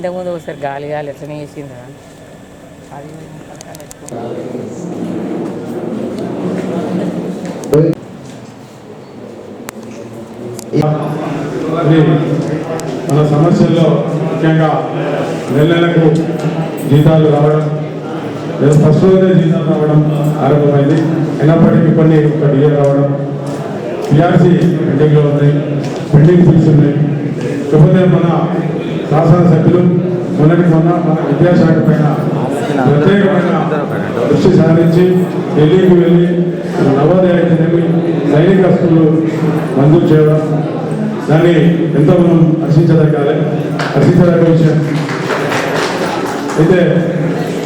ఇంతకుముందు ఒకసారి గాలి గాలి ఎట్లనే వేసింది అది మన సమస్యల్లో ముఖ్యంగా నెల నెలకు జీతాలు రావడం లేదా ఫస్ట్ జీతాలు రావడం ఆరంభమైంది. అయినప్పటికీ కొన్ని ఒక డిలే రావడం పిఆర్సీ పెండింగ్లో ఉన్నాయి పెండింగ్ ఫీల్స్ ఉన్నాయి. కాకపోతే మన శాసనసభ్యులు మొన్నటి మొన్న మన విద్యాశాఖ పైన ప్రత్యేకమైన దృష్టి సారించి ఢిల్లీకి వెళ్ళి నవోదయ అయితేనేమి సైనిక స్కూళ్ళు మంజూరు చేయడం దాన్ని ఎంతో మనం హర్షించదగ్గాలి హర్షించదగ్గ విషయం. అయితే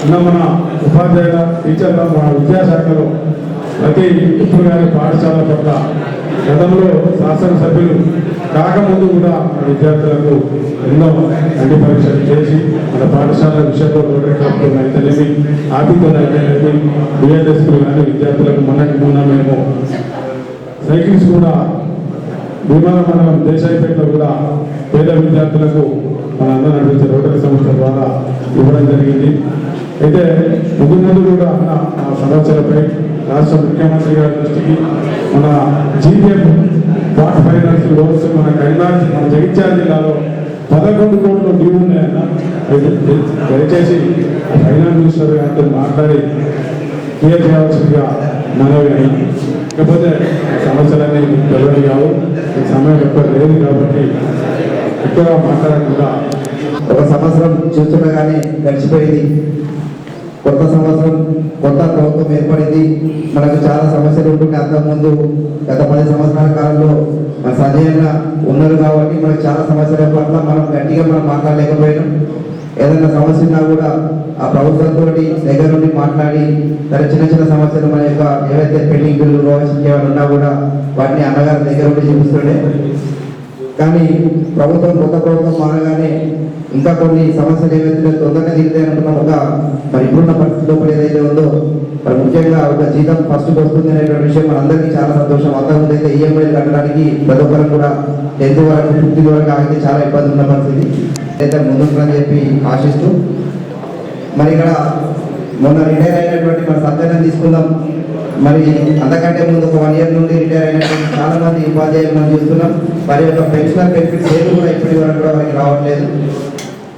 అన్న మన ఉపాధ్యాయుల టీచర్ల మన విద్యాశాఖలో ప్రతి ఇప్పుడు గారి పాఠశాల పట్ల గతంలో శాసనసభ్యులు కాకముందు కూడా మన విద్యార్థులకు ఎన్నో అన్ని పరీక్షలు చేసి మన పాఠశాల విషయంలో రోటరీ క్లబ్లు అయితేనేమి ఆపికలు అయితేనేమి బిఎల్ఎస్లు కానీ విద్యార్థులకు మొన్నటి మొన్న మేము సైకిల్స్ కూడా విమాన మండలం దేశాయిపేటలో కూడా పేద విద్యార్థులకు మన అందరూ నడిపించే రోటరీ సంస్థ ద్వారా ఇవ్వడం జరిగింది. అయితే ముందు ముందు కూడా మన ఆ సమస్యలపై రాష్ట్ర ముఖ్యమంత్రి గారి దృష్టికి మన జీపీఎం వాట్ ఫైనాన్స్ లోన్స్ మన కరీంనగర్ మన జగిత్యాల జిల్లాలో పదకొండు కోట్ల డ్యూ ఉన్నాయన్న దయచేసి ఫైనాన్స్ మినిస్టర్ గారితో మాట్లాడి క్లియర్ చేయాల్సిందిగా మనవి అయినా ఇకపోతే సమస్యలన్నీ తెలియదు కావు. సమయం ఎక్కువ లేదు కాబట్టి ఎక్కువగా మాట్లాడకుండా ఒక సంవత్సరం చూస్తున్నా కానీ గడిచిపోయింది. కొత్త సంవత్సరం కొత్త ప్రభుత్వం ఏర్పడింది. మనకు చాలా సమస్యలు ఉంటుండే అంతకుముందు గత పది సంవత్సరాల కాలంలో మన సజయంగా ఉన్నారు కాబట్టి మనకు చాలా సమస్యల పట్ల మనం గట్టిగా మనం మాట్లాడలేకపోయినాం. ఏదైనా సమస్య ఉన్నా కూడా ఆ ప్రభుత్వంతో దగ్గర నుండి మాట్లాడి తన చిన్న చిన్న సమస్యలు మన యొక్క ఏవైతే పెండింగ్ బిల్లు ఏమైనా ఉన్నా కూడా వాటిని అన్నగారి దగ్గర నుండి చూపిస్తుండే కానీ ప్రభుత్వం కొత్త ప్రభుత్వం మారగానే ఇంకా కొన్ని సమస్యలు ఏవైతే తొందరగా దిగుతాయి అనుకున్నాం ఒక మరి ఇప్పుడున్న పరిస్థితిలో కూడా ఏదైతే ఉందో మరి ముఖ్యంగా ఒక జీతం ఫస్ట్ వస్తుంది అనేటువంటి విషయం మనందరికీ చాలా సంతోషం. అంతకుముందు అయితే ఈఎంఐ కట్టడానికి ప్రతి ఒక్కరు కూడా టెన్త్ వరకు ఫిఫ్త్ వరకు ఆగితే చాలా ఇబ్బంది ఉన్న పరిస్థితి. అయితే ముందుంటుందని చెప్పి ఆశిస్తూ మరి ఇక్కడ మొన్న రిటైర్ అయినటువంటి మన సత్యాన్ని తీసుకుందాం. మరి అంతకంటే ముందు ఒక వన్ ఇయర్ నుండి రిటైర్ అయినటువంటి చాలా మంది ఉపాధ్యాయులు మనం చూస్తున్నాం. వారి యొక్క పెన్షనర్ బెనిఫిట్స్ ఏది కూడా ఇప్పటి వరకు కూడా వారికి రావట్లేదు.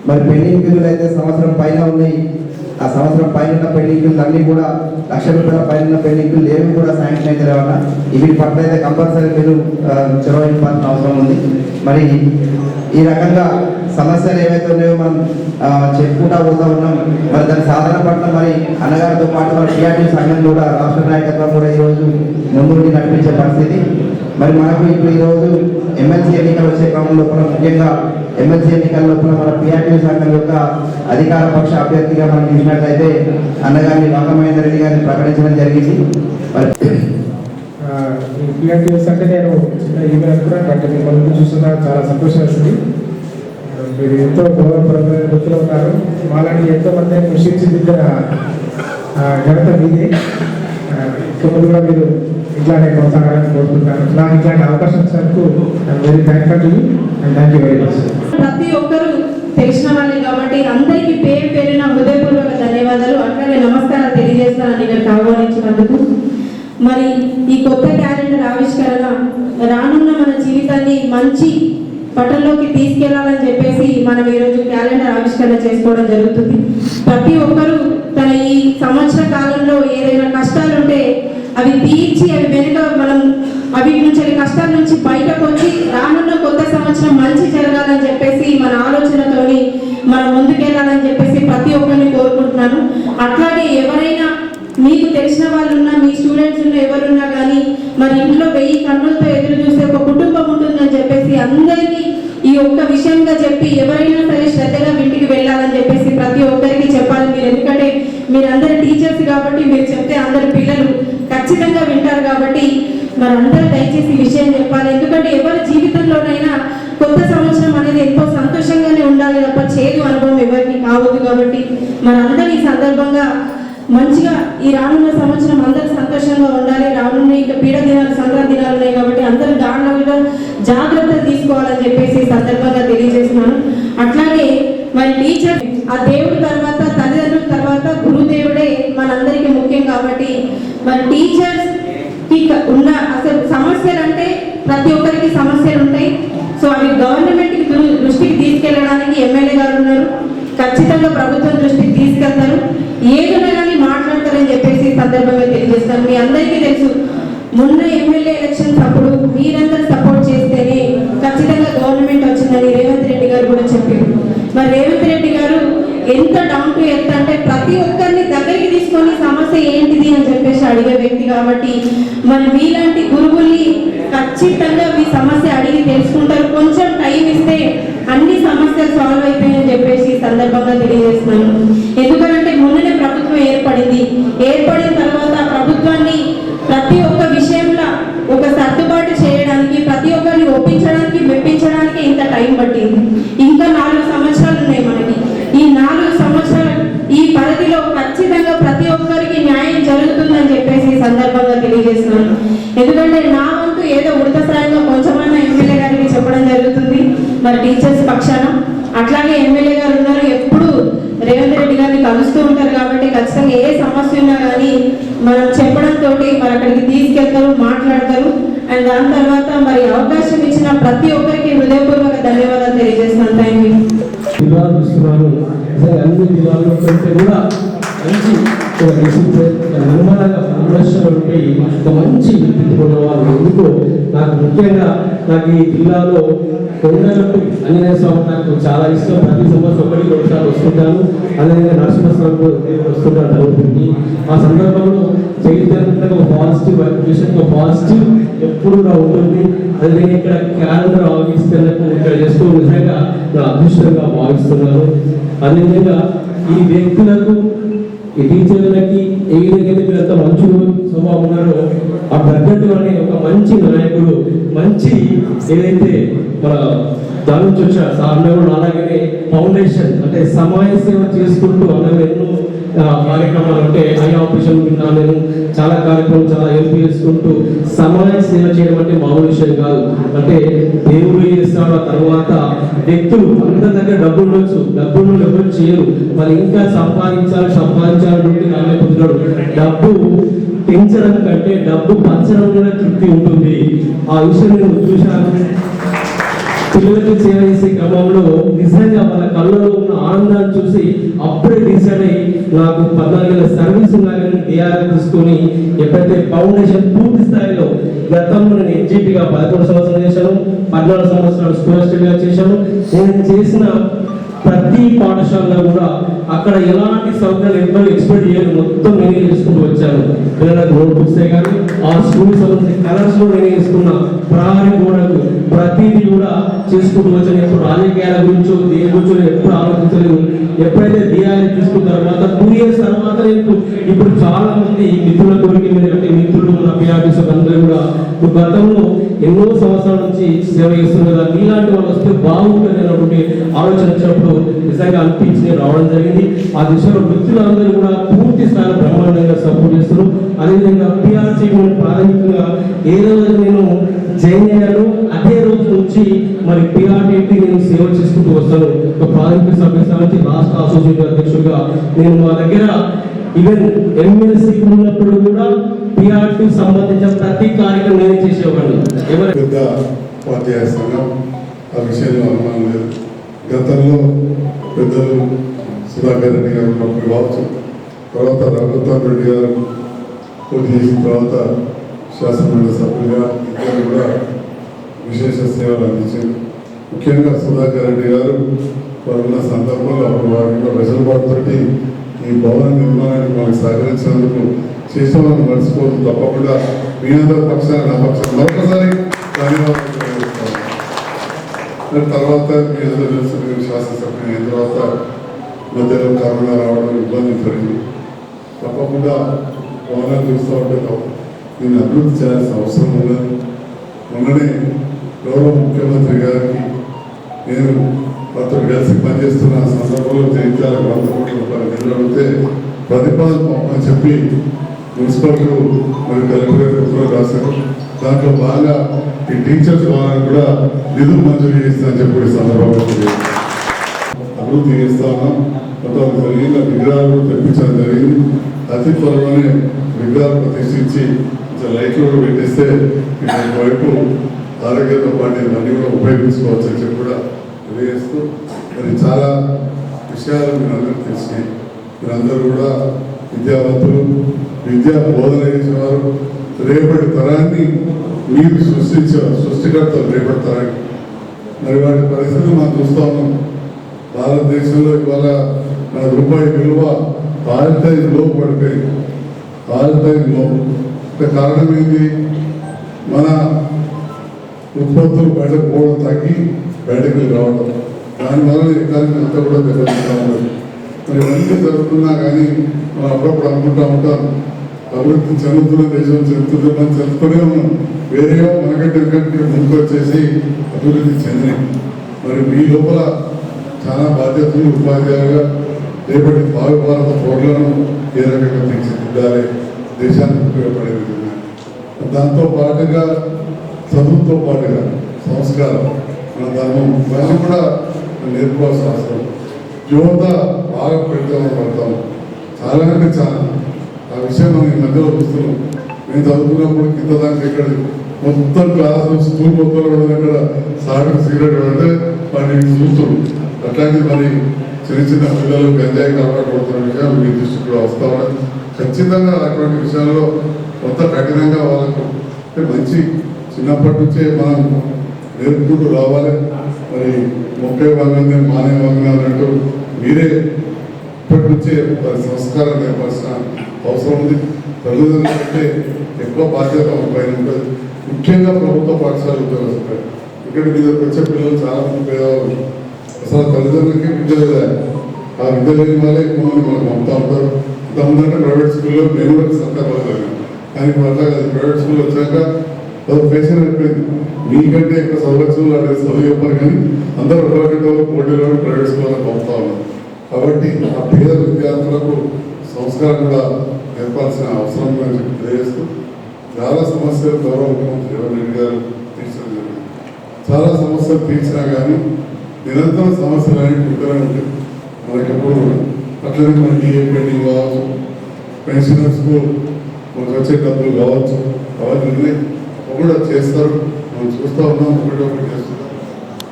మరి పెండింగ్ బిల్లులు అయితే సంవత్సరం పైన ఉన్నాయి. ఆ సంవత్సరం పైన ఉన్న పెండింగ్ బిల్లు అన్ని కూడా లక్ష రూపాయల పైన ఉన్న పెండింగ్ బిల్లు ఏమి కూడా శాంక్షన్ అయితే లేవట. ఇవి పట్ల అయితే కంపల్సరీ మీరు చొరవ ఇవ్వాల్సిన అవసరం ఉంది. మరి ఈ రకంగా సమస్యలు ఏవైతే ఉన్నాయో మనం చెప్పుకుంటా పోతా ఉన్నాం. మరి దాని సాధన పట్ల మరి అన్నగారితో పాటు మన టీఆర్టీ సంఘం కూడా రాష్ట్ర నాయకత్వం కూడా ఈరోజు ముందుండి నడిపించే పరిస్థితి. మరి మనకు ఇప్పుడు ఈరోజు ఎమ్మెల్సీ ఎన్నికలు వచ్చే క్రమం లోపల ముఖ్యంగా ఎమ్మెల్సీ ఎన్నికల లోపల మన పిఆర్టీ సంఘం యొక్క అధికార పక్ష అభ్యర్థిగా మనం చూసినట్లయితే అన్నగారిని వంగమహేందర్ రెడ్డి గారిని ప్రకటించడం జరిగింది. మరి పిఆర్టీఎస్ అంటే నేను చిన్న ఈమెయిల్ అనుకున్నాను బట్ మిమ్మల్ని చూస్తున్నా చాలా సంతోషం వేసింది. మీరు ఎంతో గౌరవపరమైన వృత్తిలో ఉన్నారు. మాలాంటి ఎంతో మంది కృషించి దిద్దిన ఘనత మీది. ఆ, ఇక ముందు కూడా మీరు ఇట్లానే కొనసాగాలని కోరుకుంటాను. నాకు ఇట్లాంటి అవకాశం ఇచ్చినందుకు very thankful to and thank you very much ప్రతి ఒక్కరూ తెలిసిన వాళ్ళే కాబట్టి అందరికీ పేరు పేరిన హృదయపూర్వక ధన్యవాదాలు. అట్లానే నమస్కారం తెలియజేస్తానని నేను ఆహ్వానించినందుకు. మరి ఈ కొత్త క్యాలెండర్ ఆవిష్కరణ రానున్న మన జీవితాన్ని మంచి పటంలోకి తీసుకెళ్ళాలని చెప్పేసి మనం ఈరోజు క్యాలెండర్ ఆవిష్కరణ చేసుకోవడం జరుగుతుంది. ప్రతి ఒక్కరూ తన ఈ సంవత్సర కాలంలో అవి తీర్చి అవి వెనుక మనం అవి నుంచి కష్టాల నుంచి బయటకు వచ్చి రానున్న కొత్త సంవత్సరం మంచి జరగాలని చెప్పేసి మన ఆలోచనతోని మనం ముందుకెళ్ళాలని చెప్పేసి ప్రతి ఒక్కరిని కోరుకుంటున్నాను. అట్లాగే ఎవరైనా మీకు తెలిసిన వాళ్ళు ఉన్నా మీ స్టూడెంట్స్ ఉన్న ఎవరున్నా కానీ మరి ఇంట్లో వెయ్యి కన్నులతో ఎదురు చూసే ఒక కుటుంబం ఉంటుందని చెప్పేసి అందరికీ ఈ ఒక్క విషయంగా చెప్పి ఎవరైనా సరే శ్రద్ధగా ఇంటికి వెళ్ళాలని చెప్పేసి ప్రతి ఒక్కరికి చెప్పాలి. మీరు ఎందుకంటే మీరందరు టీచర్స్ కాబట్టి మీరు చెప్తే అందరు పిల్లలు ఖచ్చితంగా వింటారు కాబట్టి మనందరూ అందరూ దయచేసి విషయం చెప్పాలి. ఎందుకంటే ఎవరి జీవితంలోనైనా కొత్త సంవత్సరం అనేది ఎంతో సంతోషంగానే ఉండాలి తప్ప చేదు అనుభవం ఎవరికి కావద్దు కాబట్టి మనందరూ ఈ సందర్భంగా మంచిగా ఈ రానున్న సంవత్సరం అందరూ సంతోషంగా ఉండాలి. రానున్న ఇంకా పీడ దినాలు సంక్రాంతి దినాలు ఉన్నాయి కాబట్టి అందరూ దానిలో కూడా తీసుకోవాలని చెప్పేసి సందర్భంగా తెలియజేస్తున్నాను. అట్లాగే మరి టీచర్ ఆ దేవుడి తర్వాత మరి టీచర్స్కి ఉన్న అసలు సమస్యలు అంటే ప్రతి ఒక్కరికి సమస్యలు ఉంటాయి. సో అవి గవర్నమెంట్ దృష్టికి తీసుకెళ్ళడానికి ఎమ్మెల్యే గారు ఉన్నారు. ఖచ్చితంగా ప్రభుత్వం దృష్టికి తీసుకెళ్తారు. ఏదైనా కానీ మాట్లాడతారని చెప్పేసి సందర్భంగా తెలియజేస్తాను. మీ అందరికీ తెలుసు మొన్న ఎమ్మెల్యే ఎలక్షన్స్ అప్పుడు మీరందరూ సపోర్ట్ చేస్తేనే ఖచ్చితంగా గవర్నమెంట్ వచ్చిందని రేవంత్ రెడ్డి గారు కూడా చెప్పారు. మరి రేవంత్ రెడ్డి గారు ఎంత డౌన్ టు ఎర్త్ అంటే ప్రతి ఒక్క దగ్గరికి తీసుకొని సమస్య ఏంటిది అని చెప్పేసి అడిగే వ్యక్తి కాబట్టి మరి మీలాంటి గురువుల్ని ఖచ్చితంగా మీ సమస్య అడిగి తెలుసుకుంటారు. కొంచెం టైం ఇస్తే అన్ని సమస్యలు సాల్వ్ అయిపోయాయని చెప్పేసి ఈ సందర్భంగా తెలియజేస్తున్నాను ఎందుకంటే మొన్ననే ప్రభుత్వం ఏర్పడింది ఏర్పడిన తర్వాత ప్రభుత్వాన్ని ప్రతి ఒక్క విషయంలో ఒక సర్దుబాటు చేయడానికి ప్రతి ఒక్కరిని ఒప్పించడానికి మెప్పించడానికి ఇంత టైం పట్టింది ఇంకా నాలుగు సంవత్సరాలు ఉన్నాయి మనకి ఈ నాలుగు సంవత్సరాలు ఈ పరిధిలో ఖచ్చితంగా ప్రతి ఒక్కరికి న్యాయం జరుగుతుందని చెప్పేసి ఈ సందర్భంగా తెలియజేస్తున్నాను ఎందుకంటే నా వంతు ఏదో ఉడత సాయంగా కొంచెమన్నా ఎమ్మెల్యే గారికి చెప్పడం జరుగుతుంది మరి టీచర్స్ పక్షాన అట్లాగే ఎమ్మెల్యే గారు ఉన్నారు ఎప్పుడు రేవంత్ రెడ్డి గారిని కలుస్తూ ఉంటారు కాబట్టి ఖచ్చితంగా ఏ సమస్య ఉన్నా కానీ మనం చెప్పడంతో మరి అక్కడికి తీసుకెళ్తారు మాట్లాడతారు అండ్ దాని తర్వాత మరి అవకాశం ఇచ్చిన ప్రతి ఒక్కరికి హృదయపూర్వక ధన్యవాదాలు తెలియజేస్తున్నాను థ్యాంక్ యూ జిల్లాలు చూస్తున్నాను నిజంగా అన్ని జిల్లాల్లో కంటే కూడా మంచి ఒక డిసిప్లిన్ ఒక నిర్మలంగా సంరక్షణ ఉండి ఒక మంచి వ్యక్తిత్వం ఉన్న ఎందుకో? నాకు ముఖ్యంగా నాకు ఈ జిల్లాలో కొండలపై ఆంజనేయ స్వామి నాకు చాలా ఇష్టం. ప్రతి సంవత్సరం ఒకటి ఒకసారి వస్తుంటాను. అదేవిధంగా నరసింహస్వామి కూడా వస్తుంటాను జరుగుతుంది ఆ సందర్భంలో చైతన్యంగా ఒక పాజిటివ్ వైబ్రేషన్ ఒక పాజిటివ్ ఎప్పుడు కూడా ఉంటుంది. అదే ఇక్కడ క్యాలెండర్ ఆగిస్తున్నట్టు ఇక్కడ చేస్తూ నిజంగా నా అదృష్టంగా భావిస్తున్నాను. అదేవిధంగా ఈ వ్యక్తులకు ఈ టీచర్లకి ఏ విధంగా మీరు అంత మంచి స్వభావం ఉన్నారో ఆ తగ్గట్టు అనే ఒక మంచి నాయకుడు మంచి ఏదైతే మన దాని నుంచి వచ్చా సార్ అలాగనే ఫౌండేషన్ అంటే సమాజ సేవ చేసుకుంటూ అలాగే ఎన్నో కార్యక్రమాలు అంటే ఐ ఆపరేషన్ విన్నా నేను చాలా కార్యక్రమాలు చాలా హెల్ప్ చేసుకుంటూ సమాజ సేవ చేయడం అంటే మామూలు విషయం కాదు. అంటే దేవుడు చేస్తాడు తర్వాత వ్యక్తులు అందరి దగ్గర డబ్బులు ఉండొచ్చు డబ్బులు ఎవరు చేయరు. మరి ఇంకా సంపాదించాలి సంపాదించాలంటే నామే పొందుతాడు. డబ్బు పెంచడం కంటే డబ్బు పంచడం కూడా తృప్తి ఉంటుంది. ఆ విషయం నేను చూశాను. పిల్లలకి సేవ చేసే క్రమంలో నిజంగా వాళ్ళ కళ్ళలో ఉన్న ఆనందాన్ని చూసి అప్పుడే డిసైడ్ అయ్యి నాకు పద్నాలుగేళ్ళ సర్వీస్ ఉన్నాయని డిఆర్ తీసుకొని ఎప్పుడైతే ఫౌండేషన్ పూర్తి స్థాయిలో గతంలో నేను ఎగ్జిట్గా పదకొండు సంవత్సరాలు చేశాను పద్నాలుగు సంవత్సరాలు స్కూల్గా చేశాను. నేను చేసిన ప్రతి పాఠశాలలో కూడా అక్కడ ఎలాంటి సౌకర్యాలు ఎవ్వరు ఎక్స్పెక్ట్ చేయాలి మొత్తం నేనే చేసుకుంటూ వచ్చాను. పిల్లలకు నోట్ బుక్స్ కానీ ఆ స్కూల్ సంబంధించిన కలర్స్లో నేనే చేసుకున్నా. ప్రహారీ గోడకు ప్రతిదీ కూడా చేసుకుంటూ వచ్చాను. ఎప్పుడు రాజకీయాల గురించో దేని గురించో ఎప్పుడు ఆలోచించలేదు. ఎప్పుడైతే డిఆర్ఏ తీసుకున్న తర్వాత టూ ఇయర్స్ తర్వాత నేను ఇప్పుడు చాలా మంది మిత్రుల కోరిక మీద మిత్రులు మన పిఆర్టీస్ అందరూ కూడా గతంలో ఎన్నో సంవత్సరాల నుంచి సేవ చేస్తున్నారు కదా మీలాంటి వాళ్ళు వస్తే బాగుంటుంది అనేటువంటి ఆలోచన వచ్చినప్పుడు నిజంగా అనిపించి రావడం జరిగింది. ఆ దిశలో మిత్రులందరూ కూడా పూర్తి స్థాయిలో బ్రహ్మాండంగా సపోర్ట్ చేస్తారు అదేవిధంగా పిఆర్సీ ప్రాథమికంగా ఏ రోజు నేను జాయిన్ అయ్యాను అదే రోజు నుంచి మరి పిఆర్టీ నేను సేవ చేసుకుంటూ వస్తాను ఒక ప్రాథమిక సభ్య సమితి రాష్ట్ర అసోసియేషన్ అధ్యక్షుడిగా నేను మా దగ్గర ఈవెన్ ఎమ్మెల్సీ ఉన్నప్పుడు కూడా పిఆర్టీ సంబంధించిన ప్రతి కార్యక్రమం నేను చేసేవాడిని. ఎవరు? ఉపాధ్యాయ సంఘం ఆ విషయంలో అనుమానం లేదు. గతంలో పెద్దలు సుధాకర్ రెడ్డి గారు ఉన్నప్పుడు కావచ్చు తర్వాత రఘుత్వం రెడ్డి గారు పోటీ చేసిన తర్వాత శాసనమండలి సభ్యులుగా ఇద్దరు కూడా విశేష సేవలు అందించారు. ముఖ్యంగా సుధాకర్ రెడ్డి గారు వారు ఉన్న సందర్భంలో వారిలో వారి యొక్క వెసులుబాటుతోటి ఈ భవన నిర్మాణానికి మనకు సహకరించినందుకు చేసిన వారిని మర్చిపోవడం తప్పకుండా మీ అందరి పక్షాన నా పక్షాన మరొకసారి ధన్యవాదాలు తర్వాత మీ అందరూ తెలుసు అయిన తర్వాత మధ్యలో కరోనా రావడం ఇబ్బంది జరిగింది తప్పకుండా భవనాలు చూస్తూ ఉంటే దీన్ని అభివృద్ధి చేయాల్సిన అవసరం ఉన్నది. మొన్ననే గౌరవ ముఖ్యమంత్రి గారికి నేను వారితో కలిసి పనిచేస్తున్న సందర్భంలో జయించాలి వంద అడిగితే ప్రతిపాదన అని చెప్పి మున్సిపల్లు మరియు కలెక్టర్ ఉత్తర్వులు రాశారు. దాంట్లో బాగా ఈ టీచర్స్ వాళ్ళని కూడా నిధులు మంజూరు చేస్తానని చెప్పి సందర్భంలో అభివృద్ధి చేస్తా ఉన్నాం. మొత్తం జరిగింది. విగ్రహాలు తెప్పించడం జరిగింది. అతి త్వరలోనే విగ్రహాలు ప్రతిష్ఠించి కొంచెం లైట్లు కూడా పెట్టిస్తే వైపు ఆరోగ్యంతో పాటు ఇవన్నీ కూడా ఉపయోగించుకోవచ్చు అని చెప్పి కూడా తెలియజేస్తూ మరి చాలా విషయాలు మీరు అందరూ తెలిసినాయి మీరందరూ కూడా విద్యావంతులు విద్యా బోధన చేసేవారు రేపటి తరాన్ని మీరు సృష్టించే సృష్టికర్తలు రేపటి తరానికి. మరి వాటి పరిస్థితులు మనం చూస్తా ఉన్నాం. భారతదేశంలో ఇవాళ మన రూపాయి విలువ ఆల్ టైం లో పడిపోయింది. ఆల్లో. కారణం ఏంటి? మన ఉత్పత్తులు బయటకు పోవడం తగ్గి బయటకు రావడం దానివల్ల ఎక్కడానికి అంతా కూడా దెబ్బతింటా ఉండదు మరి ఇవన్నీ జరుగుతున్నా కానీ మనం అప్పుడప్పుడు అనుకుంటా ఉంటాం అభివృద్ధి చెందుతున్న దేశం చెందుతుందని చెప్తూనే ఉన్నాం. వేరేగా మనకంటే కంటే ముందుకు వచ్చేసి అభివృద్ధి చెందినాయి మరి మీ లోపల చాలా బాధ్యతలు ఉపాధ్యాయులుగా రేపటి భావి భారత పోర్లను ఏ రకంగా తీర్చిదిద్దాలి దేశానికి ఉపయోగపడే విధంగా. దాంతో పాటుగా చదువుతో పాటుగా సంస్కారం. మన ధర్మం మనం కూడా నేర్చుకోవాల్సిన అవసరం. యువత బాగా పెడతామని పడతాం. చాలా అంటే చాలా. ఆ విషయం మనం ఈ మధ్యలో చూస్తున్నాం. మేము చదువుకున్నప్పుడు కింద దానికి ఎక్కడ మొత్తం క్లాస్ స్కూల్ మొత్తం ఇక్కడ అక్కడ సిగరెట్ అంటే వాటిని చూస్తున్నాం అట్లాగే మరి చిన్న చిన్న పిల్లలు గంజాయి కాపాడు విషయాలు మీ దృష్టిలో కూడా వస్తా ఉన్నాయి. ఖచ్చితంగా అటువంటి విషయాల్లో కొంత కఠినంగా వాళ్ళకు అంటే మంచి చిన్నప్పటి నుంచే మనం నేర్పుకుంటూ రావాలి. మరి ముప్పై భాగంగా మానే భాగంగా అన్నట్టు మీరే ఇప్పటి నుంచే వారి సంస్కారం నేర్పాల్సిన అవసరం ఉంది. తల్లిదండ్రులు అంటే ఎక్కువ బాధ్యత మన పైన ఉంటుంది. ముఖ్యంగా ప్రభుత్వ పాఠశాల ఉద్యోగస్తులు ఇక్కడ మీదకి వచ్చే పిల్లలు చాలా మంది పేదవాళ్ళు. అసలు తల్లిదండ్రులకి విద్య లేదా? ఆ విద్య లేని వాళ్ళే ఎక్కువ మంది మనకు పంపుతా ఉంటారు. ఇంతకుముందంటే ప్రైవేట్ స్కూల్లో మేము కూడా సత్తాపడలేదు కానీ ఇప్పుడు ప్రైవేట్ స్కూల్ వచ్చాక ఫేషన్ అయిపోయింది మీకంటే ఎక్కువ సౌలభ్యం అనేది చదువు చెప్పారు కానీ అందరూ ఒకరికంటే పోటీలో ప్రైవేట్ స్కూల్లో పంపుతా ఉన్నాం కాబట్టి ఆ పేద విద్యార్థులకు సంస్కారం కూడా నేర్పాల్సిన అవసరం ఉందని చెప్పి తెలియజేస్తూ చాలా సమస్యలు గౌరవ ముఖ్యమంత్రి జగన్ రెడ్డి గారు తీర్చడం జరిగింది. చాలా సమస్యలు తీర్చినా కానీ నిరంతరం సమస్యలు అనేవి ఉంటూనే ఉంటాయి. మనకి ఎప్పుడు అట్లనే మన డిఏ పెండింగ్ కావచ్చు పెన్షనర్స్కు మనకు వచ్చే డబ్బులు కావచ్చు అవన్నీ కూడా చేస్తారు. మనం చూస్తూ ఉన్నాం ఒకటి ఒకటి చేస్తున్నాం.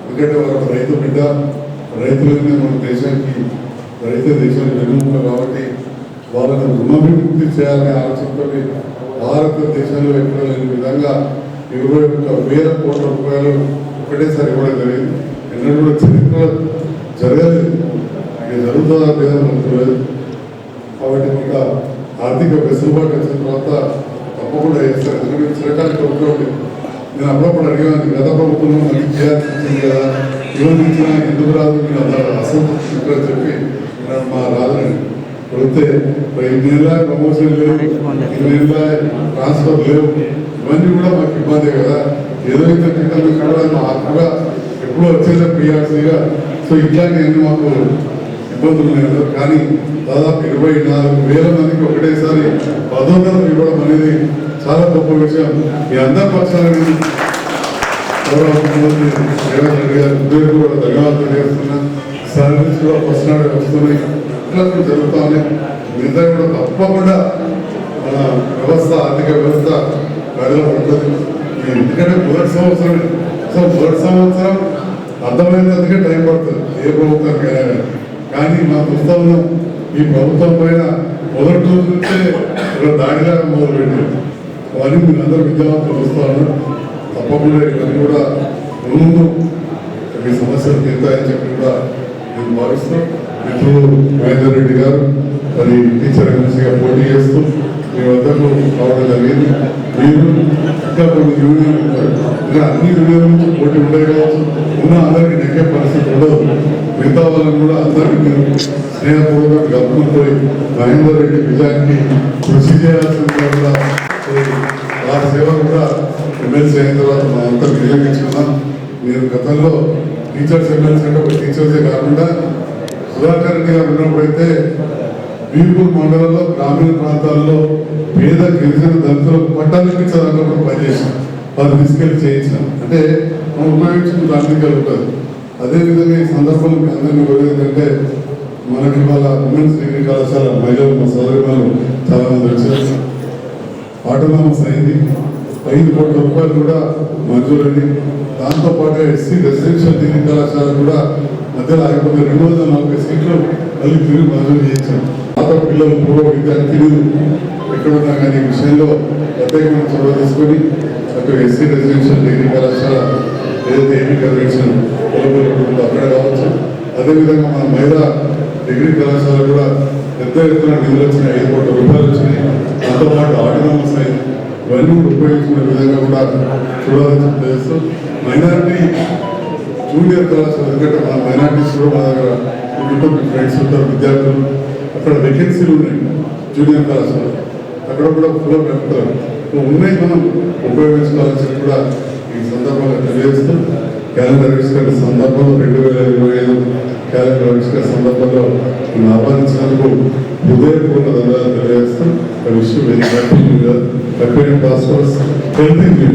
ఎందుకంటే వాళ్ళ రైతు బిడ్డ రైతులనే మన దేశానికి రైతు దేశానికి వెనుక కాబట్టి వాళ్ళని రుణవిముక్తి చేయాలనే ఆలోచనతో భారతదేశంలో ఎక్కడ లేని విధంగా ఇరవై ఒక్క వేల కోట్ల రూపాయలు ఒకటేసారి ఇవ్వడం జరిగింది. ఎన్నడూ కూడా చరిత్ర జరగలేదు. ఇక జరుగుతుందా లేదా మనకు తెలియదు. కాబట్టి ఇంకా ఆర్థిక వెసులుబాటు వచ్చిన తర్వాత తప్పకుండా చేస్తారు ఎందుకంటే నేను అప్పుడప్పుడు అడిగాను గత ప్రభుత్వంలో మనకి చేయాల్సి వచ్చింది కదా? ఇవన్నీ ఎందుకు రాదు? మీరు అంత అసంతృప్తి చెప్పి నేను మా రాదని కొడితే ఇన్ని నెలల ప్రమోషన్ లేవు ఇన్ని నెలల ట్రాన్స్ఫర్ లేవు? ఇవన్నీ కూడా మాకు ఇబ్బంది కదా? ఏదో ఇంత ఆ కూడా ఎప్పుడు ఎప్పుడో వచ్చేదే పిఆర్సీగా సో ఇట్లాంటివన్నీ మాకు ఇబ్బందులు లేదు కానీ దాదాపు ఇరవై నాలుగు వేల మందికి ఒకటేసారి పదోన్నతులు ఇవ్వడం అనేది చాలా గొప్ప విషయం మీ అందరి పక్షాన్ని గౌరవ ముఖ్యమంత్రి రేవంత్ రెడ్డి కూడా ధన్యవాదాలు తెలియజేస్తున్నా. సర్వీస్ కూడా ఫస్ట్ నాడు వస్తున్నాయి. ఇట్లా కూడా ఉన్నాయి. కూడా తప్పకుండా మన వ్యవస్థ ఆర్థిక వ్యవస్థ ప్రజలు ఉంటుంది. ఎందుకంటే మొదటి సంవత్సరం సో మొదటి సంవత్సరం అర్థమైంది అందుకే టైం పడుతుంది. ఏ ప్రభుత్వం కానీ. మా చూస్తా ఈ ప్రభుత్వం పైన మొదటి రోజు నుంచే దాడిలాగా మొదలు పెట్టారు అవన్నీ మీరు అందరూ విద్యావంతులు చూస్తా తప్పకుండా ఇవన్నీ కూడా ముందు మీ సమస్యలు తీరుతాయని చెప్పి కూడా నేను భావిస్తున్నాను మిత్రులు మహేందర్ రెడ్డి గారు మరి టీచర్ ఎమ్మెల్సీగా పోటీ చేస్తూ మీ వద్దకు రావడం జరిగింది. మీరు ఇంకా కొన్ని యూనియన్ ఉంటారు ఇంకా అన్ని యూనియన్ నుంచి పోటీ ఉంటాయి కావచ్చు. ఉన్న అందరికీ నెక్కే పరిస్థితి ఉండదు. మిగతా వాళ్ళని కూడా అందరికీ మీరు స్నేహపూర్వకంగా గమనిపోయి మహేందర్ రెడ్డి విజయానికి కృషి చేయాల్సిందిగా కూడా ఆ సేవ కూడా ఎమ్మెల్సీ అయిన తర్వాత మనం అంతా వినియోగించుకున్నాం నేను గతంలో టీచర్స్ ఎమ్మెల్సీ అంటే ఒక టీచర్సే కాకుండా సుధాకర్ రెడ్డి గారు ఉన్నప్పుడైతే వీర్పూర్ మండలంలో గ్రామీణ ప్రాంతాల్లో పేద గిరిజన దళితులకు పట్టాలు కూడా పనిచేసాం. వారు తీసుకెళ్ళి చేయించాం అంటే మనం ఉపయోగించిన దాన్ని కలుగుతుంది అదేవిధంగా ఈ సందర్భంలో మీ అందరినీ కోరేది ఏంటంటే మనకి వాళ్ళ ఉమెన్స్ డిగ్రీ కళాశాల మహిళలు మా సోదరిమలు చాలా మంది వచ్చారు. ఆటోనామస్ అయింది ఐదు కోట్ల రూపాయలు కూడా మంజూరైంది దాంతో పాటు ఎస్సీ రెసిడెన్షియల్ డిగ్రీ కళాశాల కూడా మధ్యలో ఆగిపోతే రెండు వందల నలభై సీట్లు మళ్ళీ తిరిగి మంజూరు చేయించాం. పాత పిల్లలు పూర్వ విద్యార్థులు ఎక్కడున్నా కానీ ఈ విషయంలో ప్రత్యేకమైన చొరవ తీసుకొని అక్కడ ఎస్సీ రెసిడెన్షియల్ డిగ్రీ కళాశాల ఏదైతే ఏపీ కన్వెన్షన్ ఉంటుందో అక్కడ కావచ్చు. అదేవిధంగా మన మహిళా డిగ్రీ కళాశాల కూడా పెద్ద ఎత్తున నిధులు వచ్చినాయి. ఐదు కోట్ల రూపాయలు వచ్చినాయి. దాంతో పాటు ఆటోనామస్ వస్తాయి. ఇవన్నీ కూడా ఉపయోగించుకునే విధంగా కూడా చూడాలని చెప్పేస్తూ మైనారిటీ జూనియర్ కళాశాల ఎందుకంటే మన మైనారిటీస్ కూడా మా దగ్గర మీ ఫ్రెండ్స్ ఉంటారు విద్యార్థులు. అక్కడ వెకెన్సీలు ఉన్నాయి. జూనియర్ కళాశాల అక్కడ కూడా ఫుల్ పెడతారు ఉన్నాయి మనం ఉపయోగించుకోవాలని చెప్పి కూడా ఈ సందర్భంగా తెలియజేస్తూ క్యాలెండర్ ఆవిష్కరణ సందర్భంలో రెండు వేల ఇరవై ఐదు క్యాలెండర్ ఆవిష్కరణ సందర్భంలో ఆహ్వానించినందుకు ఆహ్వానించినందుకు హృదయపూర్ణ ధన్యవాదాలు తెలియజేస్తూ విషయం very happy happy and prosperous healthy